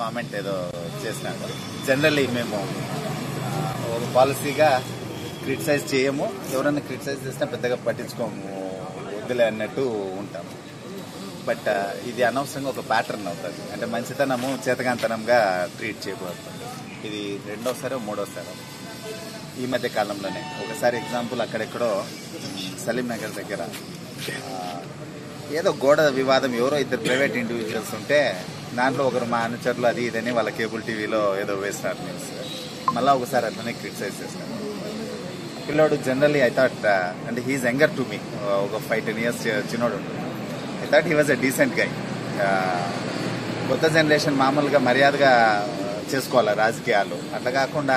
Comment ఏదో చేసినాము generally మేము ఒక పాలసీగా క్రిటిసైజ్ చేయము. ఎవరైనా క్రిటిసైజ్ చేసినా పెద్దగా పట్టించుకోము వద్దులే అన్నట్టు ఉంటాము. బట్ ఇది అనవసరంగా ఒక ప్యాటర్న్ అవుతుంది. అంటే మంచితనము చేతగాంతనంగా ట్రీట్ చేయబడుతుంది ఇది రెండోసారో మూడోసారో? ఈ మధ్య కాలంలోనే. ఒకసారి ఎగ్జాంపుల్ అక్కడెక్కడో సలీం నగర్ దగ్గర. ఏదో గోడ వివాదం ఎవరో ఇద్దరు ప్రైవేట్ ఇండివిజువల్స్ ఉంటే దాంట్లో ఒకరు మా అనుచరులు అది ఇదని వాళ్ళ కేబుల్ టీవీలో ఏదో వేసినారు న్యూస్ మళ్ళీ ఒకసారి అట్లనే క్రిటిసైజ్ చేసినారు పిల్లోడు జనరల్లీ ఐ థాట్ అంటే he is younger to me ఒక ఫైవ్ టెన్ ఇయర్స్ చిన్నోడు. I thought he was a decent guy కొత్త జనరేషన్ మామూలుగా మర్యాదగా చేసుకోవాలి రాజకీయాలు. అట్లా కాకుండా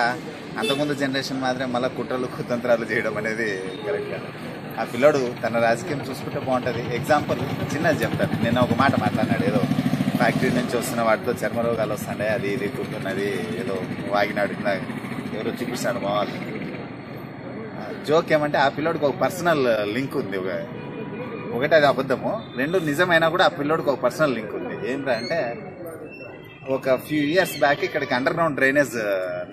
అంతకుముందు జనరేషన్ మాత్రమే మళ్ళీ కుట్రలు కుతంత్రాలు చేయడం అనేది కరెక్ట్ కాదు. ఆ పిల్లోడు తన రాజకీయం చూసుకుంటే బాగుంటుంది. ఎగ్జాంపుల్ చిన్నది చెప్తాను. నిన్న ఒక మాట మాట్లాడినాడు ఏదో. ఫ్యాక్టరీ నుంచి వస్తున్న వాటితో చర్మ రోగాలు వస్తున్నాయి. అది ఇది కుడుతున్నది ఏదో వాగినాడు ఎవరో చూపిస్తాడు మా వాళ్ళు. జోక్ ఏమంటే ఆ పిల్లోడికి ఒక పర్సనల్ లింక్ ఉంది. ఒక ఒకటి అది అబద్ధము. రెండు నిజమైనా కూడా ఆ పిల్లోడికి ఒక పర్సనల్ లింక్ ఉంది. ఏంటంటే అంటే ఒక ఫ్యూ ఇయర్స్ బ్యాక్ ఇక్కడికి అండర్ గ్రౌండ్ డ్రైనేజ్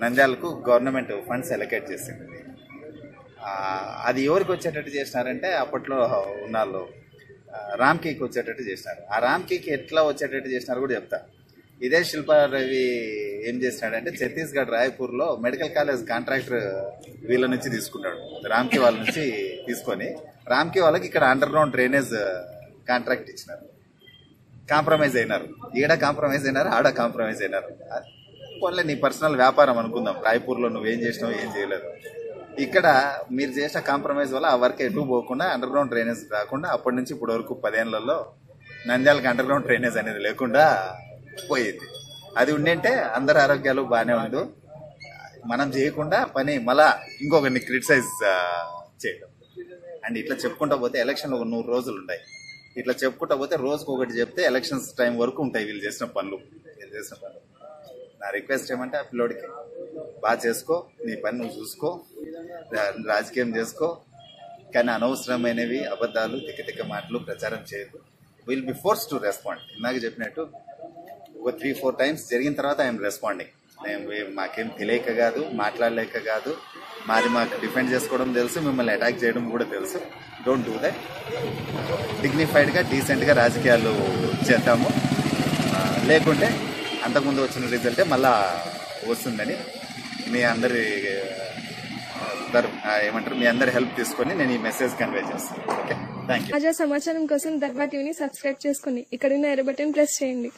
నంద్యాలకు గవర్నమెంట్ ఫండ్స్ ఎలకేట్ చేసింది. అది ఎవరికి వచ్చేటట్టు చేసినారంటే అప్పట్లో ఉన్నాళ్ళు రామ్ కేక్ వచ్చేటట్టు చేసినారు. ఆ రామ్ కేక్ ఎట్లా వచ్చేటట్టు చేసినారు కూడా చెప్తా. ఇదే శిల్పారవి ఏం చేసినాడంటే ఛత్తీస్గఢ్ రాయ్పూర్లో మెడికల్ కాలేజ్ కాంట్రాక్టర్ వీళ్ళ నుంచి తీసుకున్నాడు. రామ్కి వాళ్ళ నుంచి తీసుకొని రామ్కి వాళ్ళకి ఇక్కడ అండర్ గ్రౌండ్ డ్రైనేజ్ కాంట్రాక్ట్ ఇచ్చినారు. కాంప్రమైజ్ అయినారు. ఈడ కాంప్రమైజ్ అయినారు ఆడ కాంప్రమైజ్ అయినారు. పోన్లే నీ పర్సనల్ వ్యాపారం అనుకుందాం. రాయ్పూర్లో నువ్వేం చేసినావు ఏం చేయలేదు. ఇక్కడ మీరు చేసిన కాంప్రమైజ్ వల్ల ఆ వర్క్ ఎటు పోకుండా అండర్ గ్రౌండ్ డ్రైనేజ్ రాకుండా అప్పటి నుంచి ఇప్పటి వరకు పదేళ్ళలో నంద్యాలకు అండర్ గ్రౌండ్ డ్రైనేజ్ అనేది లేకుండా పోయింది. అది ఉండింటే అందరి ఆరోగ్యాలు బాగానే ఉండు. మనం చేయకుండా పని మళ్ళా ఇంకొకరిని క్రిటిసైజ్ చేయడం. అండ్ ఇట్లా చెప్పుకుంటా పోతే ఎలక్షన్ ఒక నూరు రోజులు ఉంటాయి ఇట్లా చెప్పుకుంటా పోతే రోజుకు ఒకటి చెప్తే ఎలక్షన్స్ టైం వరకు ఉంటాయి వీళ్ళు చేసిన పనులు. వీళ్ళు చేసిన పనులు. నా రిక్వెస్ట్ ఏమంటే ఆ పిల్లోడికి బాగా చేసుకో నీ పని నువ్వు చూసుకో రాజకీయం చేసుకో. కానీ అనవసరమైనవి అబద్ధాలు తిక్కతిక్క తిక్క మాటలు ప్రచారం చేయదు will be force to respond ఇందాక చెప్పినట్టు ఒక త్రీ ఫోర్ టైమ్స్ జరిగిన తర్వాత ఐఎమ్ రెస్పాండింగ్ మాకేం తెలియక కాదు మాట్లాడలేక కాదు. మాది మాకు డిఫెండ్ చేసుకోవడం తెలుసు మిమ్మల్ని అటాక్ చేయడం కూడా తెలుసు. డోంట్ డూ దట్ డిగ్నిఫైడ్గా డీసెంట్గా రాజకీయాలు చేద్దాము. లేకుంటే అంతకుముందు వచ్చిన రిజల్టే మళ్ళా వస్తుందని మీ అందరి ఏమంటారు? మీ అందరి హెల్ప్ తీసుకొని నేను ఈ మెసేజ్ కన్వే చేస్తాను. ఓకే థ్యాంక్ యూ సమాచారం కోసం దర్బా టీవీని సబ్స్క్రైబ్ చేసుకోండి ఇక్కడున్న ఎర్ర బటన్ ప్రెస్ చేయండి.